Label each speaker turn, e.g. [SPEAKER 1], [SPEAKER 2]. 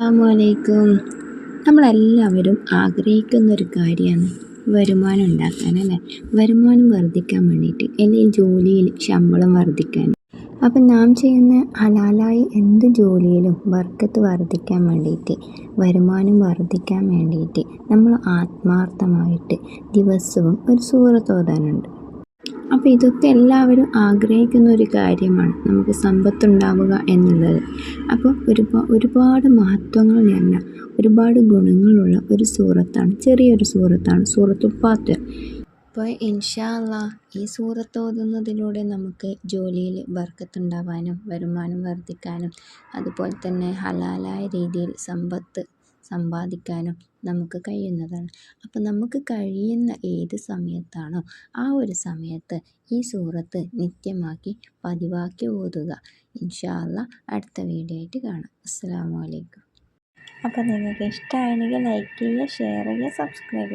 [SPEAKER 1] അസ്സാമലൈക്കും നമ്മളെല്ലാവരും ആഗ്രഹിക്കുന്ന ഒരു കാര്യമാണ് വരുമാനം ഉണ്ടാക്കാൻ അല്ലേ? വരുമാനം വർദ്ധിക്കാൻ വേണ്ടിയിട്ട് അല്ലെങ്കിൽ ജോലിയിൽ ശമ്പളം വർദ്ധിക്കാൻ. അപ്പം നാം ചെയ്യുന്ന ഹലാലായ എന്ത് ജോലിയിലും വർക്കത്ത് വർദ്ധിക്കാൻ വേണ്ടിയിട്ട് വരുമാനം വർദ്ധിക്കാൻ വേണ്ടിയിട്ട് നമ്മൾ ആത്മാർത്ഥമായിട്ട് ദിവസവും ഒരു സൂറത്ത് ഓതാനുണ്ട്. അപ്പോൾ ഇതൊക്കെ എല്ലാവരും ആഗ്രഹിക്കുന്ന ഒരു കാര്യമാണ് നമുക്ക് സമ്പത്തുണ്ടാവുക എന്നുള്ളത്. അപ്പോൾ ഒരുപാ ഒരുപാട് മഹത്വങ്ങൾ നിറഞ്ഞ ഒരുപാട് ഗുണങ്ങളുള്ള ഒരു സൂറത്താണ് ചെറിയൊരു സൂറത്താണ് സൂറത്ത് ഫാത്തിർ അപ്പോൾ ഇൻഷാല്ല ഈ സൂറത്ത് ഓതുന്നതിലൂടെ നമുക്ക് ജോലിയിൽ വർക്കത്തുണ്ടാവാനും വരുമാനം വർദ്ധിക്കാനും അതുപോലെ തന്നെ ഹലാലായ രീതിയിൽ സമ്പത്ത് സമ്പാദിക്കാനും നമുക്ക് കഴിയുന്നതാണ്. അപ്പം നമുക്ക് കഴിയുന്ന ഏത് സമയത്താണോ ആ ഒരു സമയത്ത് ഈ സൂറത്ത് നിത്യമാക്കി പതിവാക്കി ഓതുക. ഇൻഷാ അല്ലാ അടുത്ത വീഡിയോ ആയിട്ട് കാണാം. അസ്സാം അലൈക്കും.
[SPEAKER 2] അപ്പോൾ നിങ്ങൾക്ക് ഇഷ്ടമായെങ്കിൽ ലൈക്ക് ചെയ്യുക ഷെയർ ചെയ്യുക സബ്സ്ക്രൈബ് ചെയ്യുക.